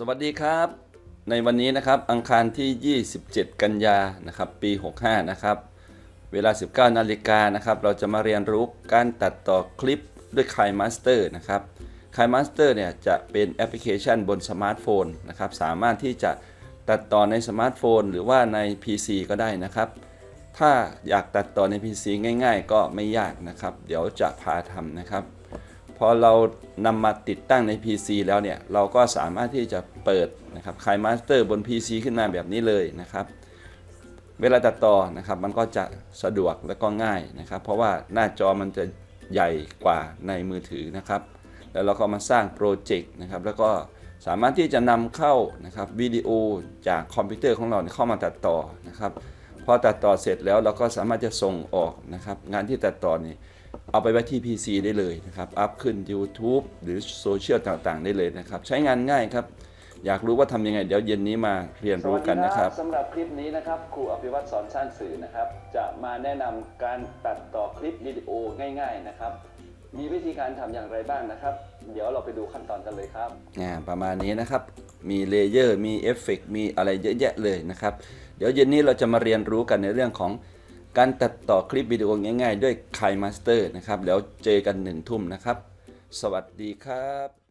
สวัสดีครับ ในวันนี้นะครับอังคารที่ 27 กันยานะครับปี 65 นะครับ เวลา 19 นาฬิกานะครับ เราจะมาเรียนรู้การตัดต่อคลิปด้วย k i Master นะครับ k i Master เนี่ยจะเป็นแอปพลิเคชันบนสมาร์ทโฟนนะครับ สามารถที่จะตัดต่อในสมาร์ทโฟน หรือว่าใน PC ก็ได้นะครับ ถ้าอยากตัดต่อใน PC ง่าย ๆ ก็ไม่ยากนะครับ เดี๋ยวจะพาทำนะครับ พอเรานำมาติดตั้งใน PC แล้วเนี่ย เราก็สามารถที่จะเปิดนะครับ k ายมาสเตอร์บน PC ขึ้นมาแบบนี้เลยนะครับ เวลาตัดต่อนะครับ มันก็จะสะดวกและก็ง่ายนะครับ เพราะว่าหน้าจอมันจะใหญ่กว่าในมือถือนะครับ แล้วเราก็มาสร้างโปรเจกต์นะครับ แล้วก็สามารถที่จะนำเข้านะครับวิดีโอจากคอมพิวเตอร์ของเราเข้ามาตัดต่อนะครับ พอตัดต่อเสร็จแล้วเราก็สามารถจะส่งออกนะครับ งานที่ตัดต่อนี่เอาไปไว้ที่ PC ได้เลยนะครับ อัพขึ้น YouTube หรือโซเชียลต่างๆ ได้เลยนะครับ ใช้งานง่ายครับ อยากรู้ว่าทำยังไง เดี๋ยวเย็นนี้มาเรียนรู้กันนะครับสำหรับคลิปนี้นะครับครูอภิวัตสอนสร้างสื่อนะครับ จะมาแนะนำการตัดต่อคลิปวิดีโอง่าย ๆ นะครับ มีวิธีการทำอย่างไรบ้างนะครับ เดี๋ยวเราไปดูขั้นตอนกันเลยครับอ่าประมาณนี้นะครับ มีเลเยอร์ มีเอฟเฟกมีอะไรเยอะแยะเลยนะครับ เดี๋ยวเย็นนี้เราจะมาเรียนรู้กันในเรื่องของการตัดต่อคลิปวิดีโอง่าย ๆ ด้วย k ายมาสเตอร์นะครับ แล้วเจอกันหนึ่งทุ่มนะครับ สวัสดีครับ